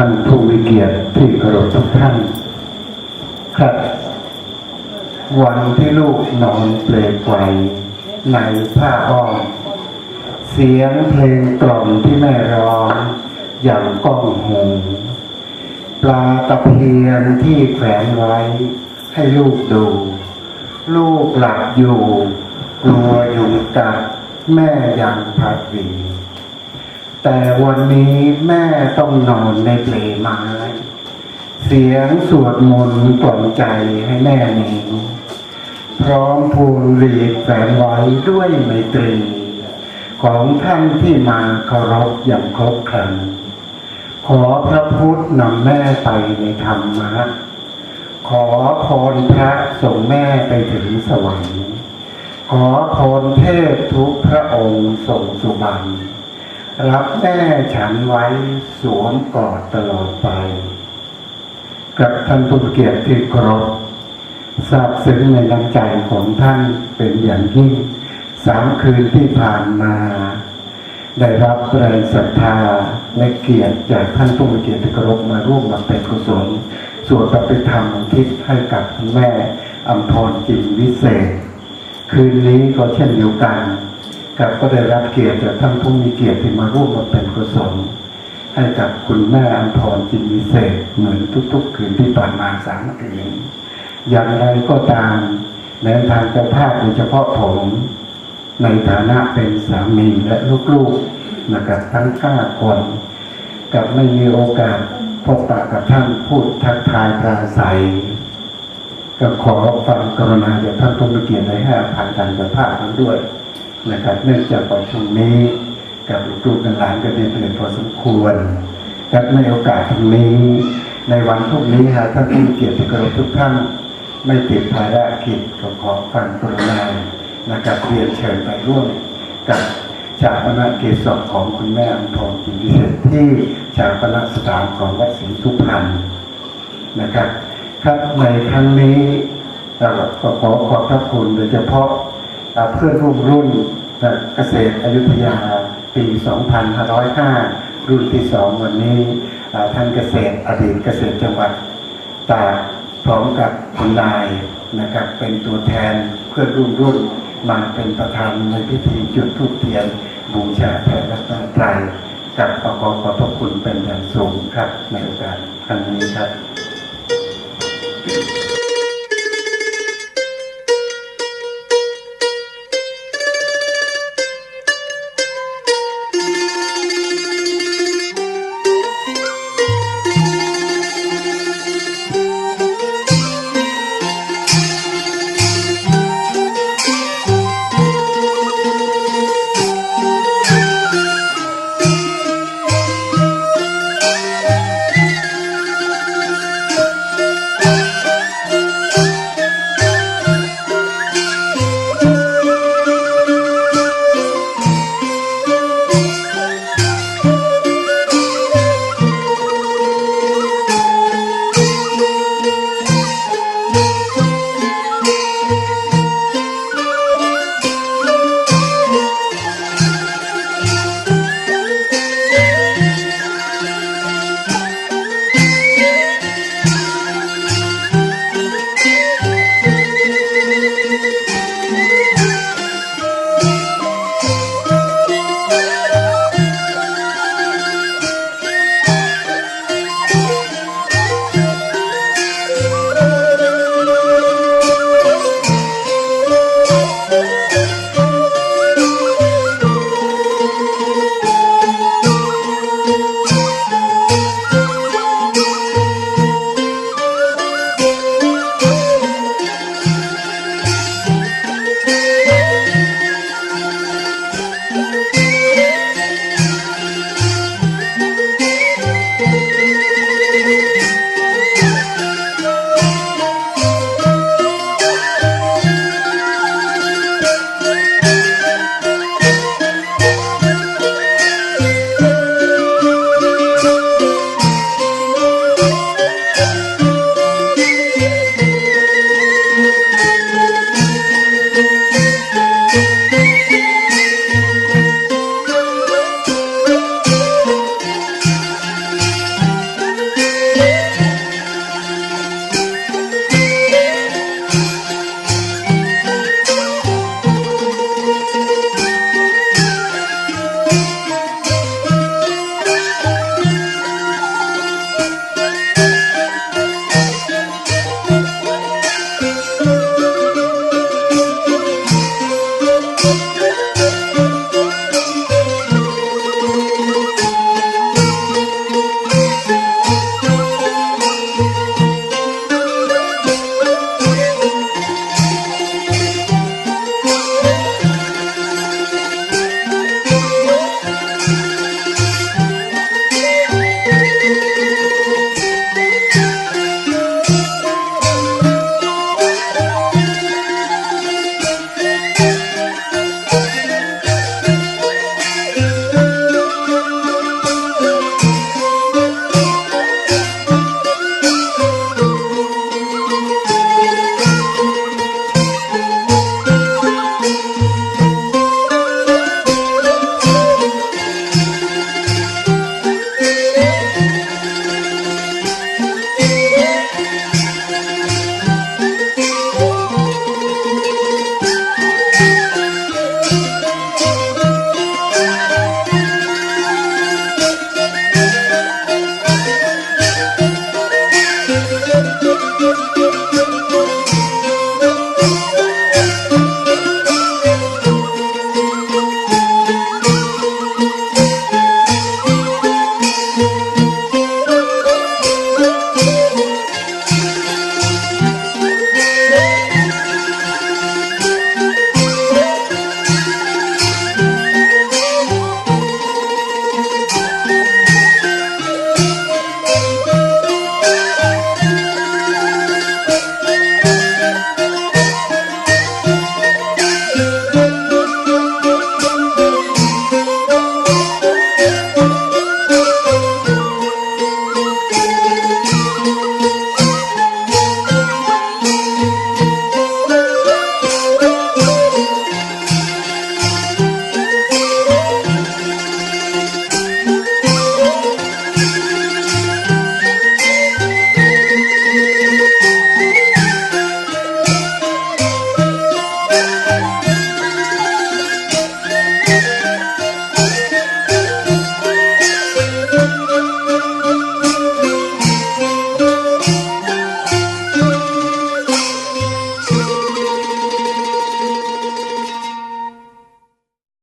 ท่านผู้มีเกียรติที่เคารพทุกท่าน ครับ วันที่ลูกนอนเปลยไกวในผ้าอ้อมเสียงเพลงกล่อมที่แม่ร้องอย่างก้องหูปลาตะเพียนที่แขวนไว้ ให้ลูกดู ลูกหลับอยู่กลัวยุงกัดแม่ยังพัดหวี แต่วันนี้แม่ต้องนอนในเปลไม้เสียงสวดมนต์กล่อมใจให้แม่หนีพร้อมพวงหรีดแฝงไว้ด้วยไมตรี ของท่านที่มาเคารพอย่างครบครัน ขอพระพุทธนำแม่ไปในธรรมะ ขอพรพระส่งแม่ไปถึงสวรรค์ ขอพรเทพทุกพระองค์ส่งสุบันรั รับแม่ฉันไว้สวมกอดตลอดไป กับท่านผู้เกียรติที่เคารพทราบซึ้งในน้ำใจของท่านเป็นอย่างยิ่งสามคืนที่ผ่านมา ได้รับแรงศรัทธาและเกียรติจากท่านผู้มีเกียรติที่เครพมาร่วมบำเพ็ญกุศลสวดประพิธรรมทิศให้กับคุณแม่อัมพรจิมวิเศษ คืนนี้ก็เช่นเดียวกัน กับก็ได้รับเกียรติจากท่านผู้มีเกียรติมาร่วมบำเพ็ญกุศลให้กับคุณแม่อัมพรจิมวิเศษเหมือนทุกๆ คืนที่ผ่านมาสามคืนอย่างไรก็ตามในทางเจ้าภาพโดยเฉพาะผม ในฐานะเป็นสามีและลูกๆนะครับทั้งห้าคนกับไม่มีโอกาสพบปะกับท่านพูดทักทายปราศัยก็ขอความกรุณาจากท่านผู้มีเกียรติในห้อภัยทางเจ้าภาพทั้งด้วย นะครับ เนื่องจากวันช่วงนี้ กับลูกๆหลานกันเรียนเป็นพอสมควรกับในโอกาสตรงนี้ ในวันพรุ่งนี้ฮะท่านผู้เกียรติกรทุกท่านไม่ติดภารกิจก็ขอความกรุณานะครับเรียนเชิญไปร่วมกับชาปนกิจศของคุณแม่อัมพรจินดิเศษที่ชาปนสถานของวัดศรีสุพรรณนะครับ ครับในครั้งนี้เราก็ขอขอบพระคุณโดยเฉพาะ เพื่อนร่วมรุ่นเกษตรอยุธยาปี 2505 รุ่นที่สองวันนี้ท่านเกษตรอดีตเกษตรจังหวัดตากพร้อมกับคุณนายนะครับเป็นตัวแทนเพื่อนรุ่นรุ่นมาเป็นประธานในพิธีจุดธูปเทียนบูชาแผ่รัตนตรัยกับขอขอบพระคุณเป็นอย่างสูงครับในโอกาสครั้งนี้ครับ